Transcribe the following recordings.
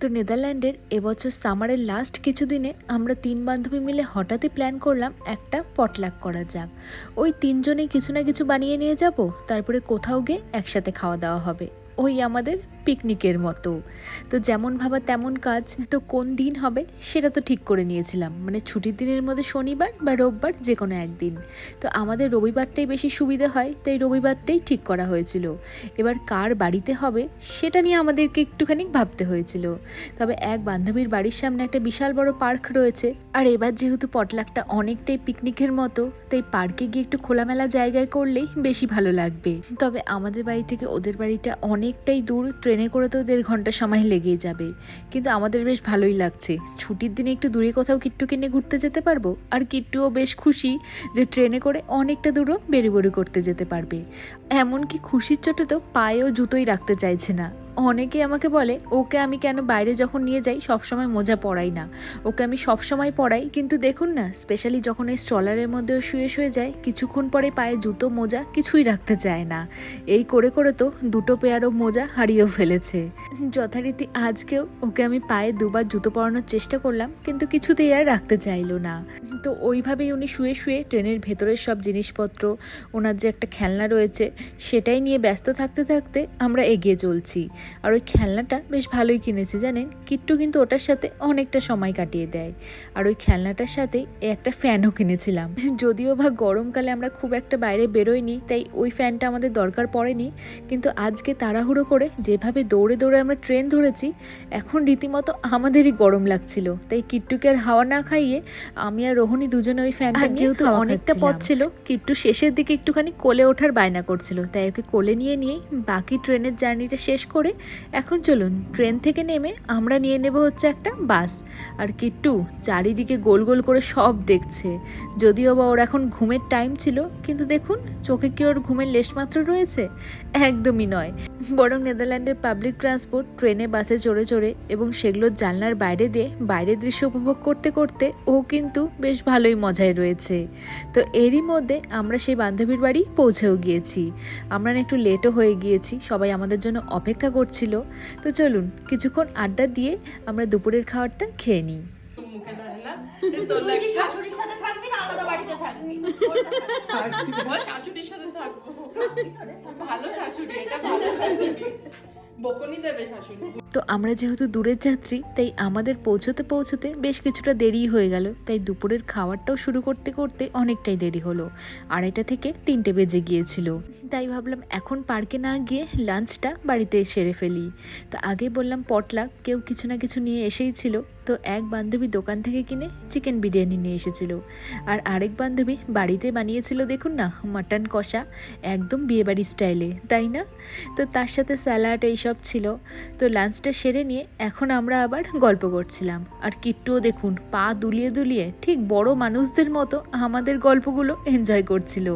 তো নেদারল্যান্ডের এবছর সামারের লাস্ট কিছুদিনে আমরা তিন বান্ধবী মিলে হঠাৎই প্ল্যান করলাম একটা পটলাক করা যাক। ওই তিনজনেই কিছু না কিছু বানিয়ে নিয়ে যাব, তারপরে কোথাও গিয়ে একসাথে খাওয়া দাওয়া হবে। ওই আমাদের পিকনিকের মতো। তো যেমন ভাবা তেমন কাজ। তো কোন দিন হবে সেটা তো ঠিক করে নিয়েছিলাম। মানে ছুটির দিনের মধ্যে শনিবার বা রোববার যে কোনো একদিন। তো আমাদের রবিবারটাই বেশি সুবিধা হয়, তাই রবিবারটাই ঠিক করা হয়েছিল। এবার কার বাড়িতে হবে সেটা নিয়ে আমাদেরকে একটুখানি ভাবতে হয়েছিল। তবে এক বান্ধবীর বাড়ির সামনে একটা বিশাল বড় পার্ক রয়েছে। আর এবার যেহেতু পটলাকটা অনেকটাই পিকনিকের মতো, তাই পার্কে গিয়ে একটু খোলামেলা জায়গায় করলেই বেশি ভালো লাগবে। তবে আমাদের বাড়ি থেকে ওদের বাড়িটা অনেকটাই দূর, ট্রেনে করে তো দেড় ঘণ্টা সময় লেগেই যাবে। কিন্তু আমাদের বেশ ভালোই লাগছে। ছুটির দিনে একটু দূরে কোথাও কিট্টুকে নিয়ে ঘুরতে যেতে পারব? আর কিট্টুও বেশ খুশি যে ট্রেনে করে অনেকটা দূরও বেরি করতে যেতে পারবে। এমনকি খুশির চোটে তো পায়েও জুতোই রাখতে চাইছে না। অনেকে আমাকে বলে, ওকে আমি কেন বাইরে যখন নিয়ে যাই, সবসময় মোজা পরাই না। ওকে আমি সবসময় পরাই, কিন্তু দেখুন না স্পেশালি যখন এই স্ট্রলারের মধ্যেও শুয়ে শুয়ে যায়, কিছুক্ষণ পরে পায়ে জুতো, মোজা কিছুই রাখতে চায় না। এই করে করে তো দুটো পেয়ারও মোজা হারিয়েও ফেলেছে। যথারীতি আজকেও ওকে আমি পায়ে দুবার জুতো পরানোর চেষ্টা করলাম, কিন্তু কিছুতেই আর রাখতে চাইলো না। তো ওইভাবেই উনি শুয়ে শুয়ে ট্রেনের ভেতরের সব জিনিসপত্র, ওনার যে একটা খেলনা রয়েছে, সেটাই নিয়ে ব্যস্ত থাকতে থাকতে আমরা এগিয়ে চলছি। আর ওই খেলনাটা বেশ ভালোই কিনেছে জানেন? কিট্টু কিন্তু ওটার সাথে অনেকটা সময় কাটিয়ে দেয়। আর ওই খেলনাটার সাথে একটা ফ্যানও কিনেছিলাম। যদিও বা গরমকালে আমরা খুব একটা বাইরে বেরোইনি তাই ওই ফ্যানটা আমাদের দরকার পড়েনি। কিন্তু আজকে তাড়াহুড়ো করে যেভাবে দৌড়ে দৌড়ে আমরা ট্রেন ধরেছি এখন রীতিমতো আমাদেরই গরম লাগছিল। তাই কিট্টুকে আর হাওয়া না খাইয়ে আমি আর রোহনী দুজনে ওই ফ্যানটা যেহেতু অনেকটা পথ ছিল কিট্টু শেষের দিকে একটুখানি কোলে ওঠার বায়না করছিল। তাই ওকে কোলে নিয়ে নিয়ে বাকি ট্রেনের জার্নিটা শেষ করে এখন চলুন, ট্রেন থেকে নেমে আমরা নিয়ে নেব হচ্ছে একটা বাস। আর কিট্টু চারিদিকে গোল গোল করে সব দেখছে। যদিও বা ওর এখন ঘুমের টাইম ছিল, কিন্তু দেখুন, চোখে কি ওর ঘুমের লেশমাত্র রয়েছে? একদমই নয়। বরং নেদারল্যান্ডের পাবলিক ট্রান্সপোর্ট, ট্রেনে বাসে চড়ে চড়ে এবং সেগুলোর জানলার বাইরে দিয়ে বাইরের দৃশ্য উপভোগ করতে করতে ও কিন্তু বেশ ভালোই মজায় রয়েছে। তো এরই মধ্যে আমরা সেই বান্ধবীর বাড়ি পৌঁছেও গিয়েছি। আমরা একটু লেটও হয়ে গিয়েছি, সবাই আমাদের জন্য অপেক্ষা করছিল। তো চলুন কিছুক্ষণ আড্ডা দিয়ে আমরা দুপুরের খাবারটা খেয়ে নিই। মুখে দাঁড়ালা তুই কি শাশুড়ির সাথে থাকবি না আলাদা বাড়িতে থাকবি? শাশুড়ির সাথে থাকব। ভালো শাশুড়ি এটা ভালো শাশুড়ি। তো আমরা যেহেতু দূরের যাত্রী, তাই আমাদের পৌঁছতে পৌঁছতে বেশ কিছুটা দেরি হয়ে গেল। তাই দুপুরের খাবারটাও শুরু করতে করতে অনেকটাই দেরি হলো। আড়াইটা থেকে তিনটে বেজে গিয়েছিল। তাই ভাবলাম এখন পার্কে না গিয়ে লাঞ্চটা বাড়িতে সেরে ফেলি। তো আগে বললাম পটলা কেউ কিছু না কিছু নিয়ে এসেই ছিল। তো এক বান্ধবী দোকান থেকে কিনে চিকেন বিরিয়ানি নিয়ে এসেছিল। আর আরেক বান্ধবী বাড়িতে বানিয়েছিল দেখুন না, মাটন কষা, একদম বিয়েবাড়ি স্টাইলে, তাই না? তো তার সাথে স্যালাড এইসব ছিল। তো লাঞ্চটা সেরে নিয়ে এখন আমরা আবার গল্প করছিলাম। আর কিট্টুও দেখুন পা দুলিয়ে দুলিয়ে ঠিক বড় মানুষদের মতো আমাদের গল্পগুলো এনজয় করছিল।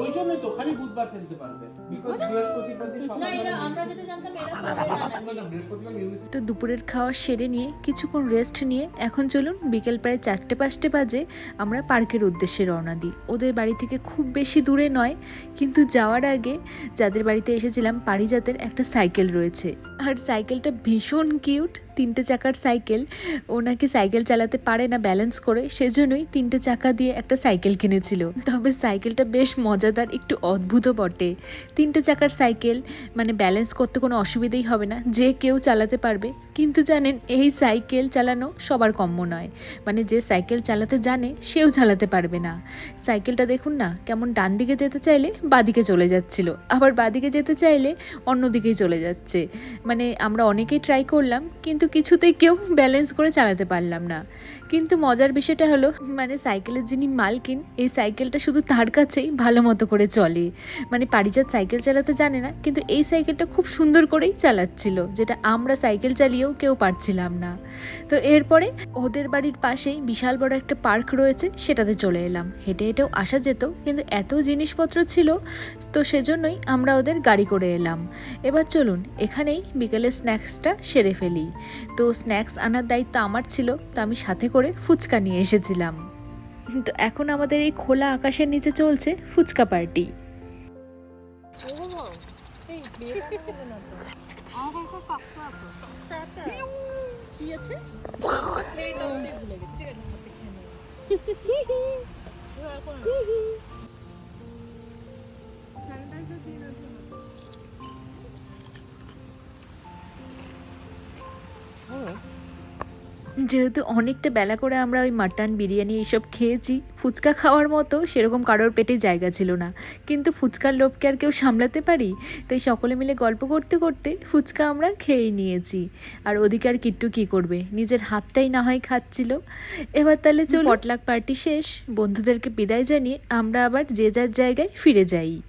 ওই জন্যই তো খালি বুধবার ফেলতে পারবে। বিকজ বৃহস্পতিবার দিন না এরা সকালবেলা আমরা যেটা জানতাম এরা করবে না নাকি বৃহস্পতিবার নিরামিষ তো দুপুরের খাওয়া সেরে নিয়ে কিছুক্ষণ রেস্ট নিয়ে এখন চলুন বিকেল প্রায় চারটে পাঁচটে বাজে আমরা পার্কের উদ্দেশ্যে রওনা দিই। ওদের বাড়ি থেকে খুব বেশি দূরে নয় কিন্তু যাওয়ার আগে যাদের বাড়িতে এসেছিলাম পারিজাতের একটা সাইকেল রয়েছে। সাইকেলটা ভীষণ কিউট, তিনটে চাকার সাইকেল। ও নাকি সাইকেল চালাতে পারে না ব্যালেন্স করে, সেজন্যই তিনটে চাকা দিয়ে একটা সাইকেল কিনেছিল। তবে সাইকেলটা বেশ মজাদার, একটু অদ্ভুত বটে। তিনটে চাকার সাইকেল মানে ব্যালেন্স করতে কোনো অসুবিধেই হবে না, যে কেউ চালাতে পারবে। কিন্তু জানেন, এই সাইকেল চালানো সবার কম্য নয়। মানে যে সাইকেল চালাতে জানে, সেও চালাতে পারবে না। সাইকেলটা দেখুন না, কেমন ডান দিকে যেতে চাইলে বাদিকে চলে যাচ্ছিল। আবার বাদিকে যেতে চাইলে অন্যদিকেই চলে যাচ্ছে। মানে আমরা অনেকেই ট্রাই করলাম, কিন্তু কিছুতেই কেউ ব্যালেন্স করে চালাতে পারলাম না। কিন্তু মজার বিষয়টা হলো মানে সাইকেলের যিনি মালকিন, এই সাইকেলটা শুধু তার কাছেই ভালো মতো করে চলে। মানে পারিজাত সাইকেল চালাতে জানে না, কিন্তু এই সাইকেলটা খুব সুন্দর করেই চালাচ্ছিল, যেটা আমরা সাইকেল চালিয়েও কেউ পারছিলাম না। তো এরপরে ওদের বাড়ির পাশেই বিশাল বড় একটা পার্ক রয়েছে, সেটাতে চলে এলাম। হেঁটে হেঁটেও আসা যেত, কিন্তু এত জিনিসপত্র ছিল, তো সেজন্যই আমরা ওদের গাড়ি করে এলাম। এবার চলুন, এখানেই বিকেলে স্ন্যাক্সটা সেরে ফেলি। তো স্ন্যাক্স আনার দায়িত্ব আমার ছিল, তো আমি সাথে করে ফুচকা নিয়ে এসেছিলাম। তো এখন আমাদের এই খোলা আকাশের নিচে চলছে ফুচকা পার্টি। আমার খুব কষ্ট আছে কি আছে যেহেতু অনেকটা বেলা করে আমরা ওই মাটন, বিরিয়ানি এইসব খেয়েছি, ফুচকা খাওয়ার মতো সেরকম কারোর পেটে জায়গা ছিল না। কিন্তু ফুচকার লোভকে আর কেউ সামলাতে পারি? তাই সকলে মিলে গল্প করতে করতে ফুচকা আমরা খেয়েই নিয়েছি। আর ওদিকে আর কিট্টু কী করবে? নিজের হাতটাই না হয় খাচ্ছিল। এবার তাহলে চল পটলাক পার্টি শেষ। বন্ধুদেরকে বিদায় জানিয়ে আমরা আবার যে যার জায়গায় ফিরে যাই।